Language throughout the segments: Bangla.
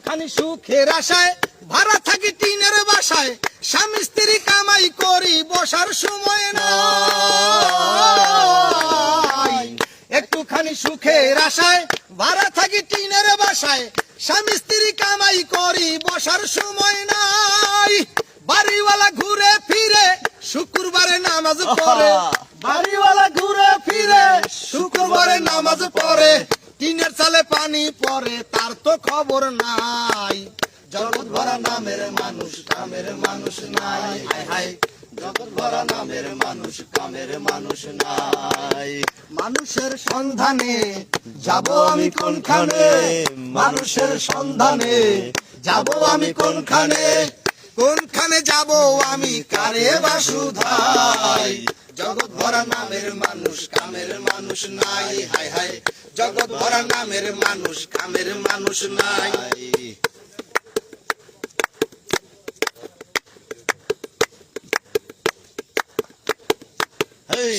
একটুখানি সুখের আশায়, ভাড়া থাকি টিনের বাসায়, স্বামী স্ত্রী কামাই করি বসার সময় নাই। একটুখানি সুখের আশায়, ভাড়া থাকি টিনের বাসায়, স্বামী স্ত্রী কামাই করি বসার সময় নাই। বাড়িওয়ালা ঘুরে ফিরে, শুক্রবারে নামাজ পড়ে। টিনের চালে পানি পরে তার তো খবর নাই। জগৎ ভরা নামের মানুষ, কামের মানুষ নাই। জগৎ ভরা নামের মানুষ, কামের মানুষ নাই। মানুষের সন্ধানে যাব আমি কোনখানে? মানুষের সন্ধানে যাব আমি কোনখানে? কোনখানে যাব আমি কারে বাসুধাই? জগৎ ভরা নামের মানুষ, কামের মানুষ নাই হায় হায় জগৎ ভরা নামের মানুষ কামের মানুষ নাই।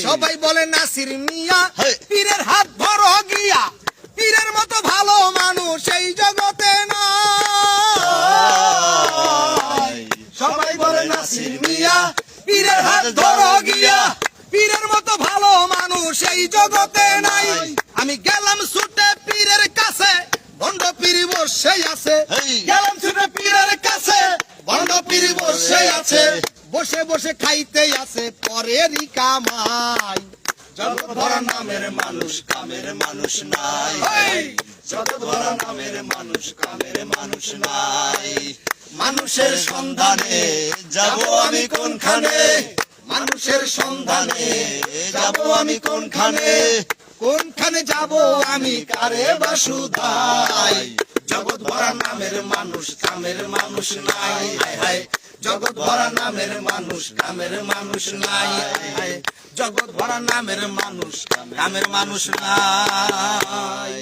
সবাই বলে নাসির মিয়া পীরের হাত ধরো গিয়া। পীরের মতো ভালো মানুষ এই জগতে না সবাই বলে নাসির মিয়া পীরের হাত ধরো গিয়া। এই জগতে নাই। আমি গেলাম ছুটে পীরের কাছে ভণ্ড পীর বসে আছে। গেলাম ছুটে পীরের কাছে ভণ্ড পীর বসে আছে। বসে বসে খাইতে আছে পরেরই কামাই। জগৎ ভরা নামের মানুষ কামের মানুষ নাই। হেই। জগৎ ভরা নামের মানুষ কামের মানুষ নাই। মানুষের সন্ধানে যাব আমি কোনখানে? মানুষের সন্ধানে যাব আমি কোনখানে? কোনখানে যাব আমি? কারে বাসুধাই জগৎ ভরা নামের মানুষ, কামের মানুষ নাই। জগৎ ভরা নামের মানুষ, কামের মানুষ নাই। জগৎ ভরা নামের মানুষ, কামের মানুষ নাই।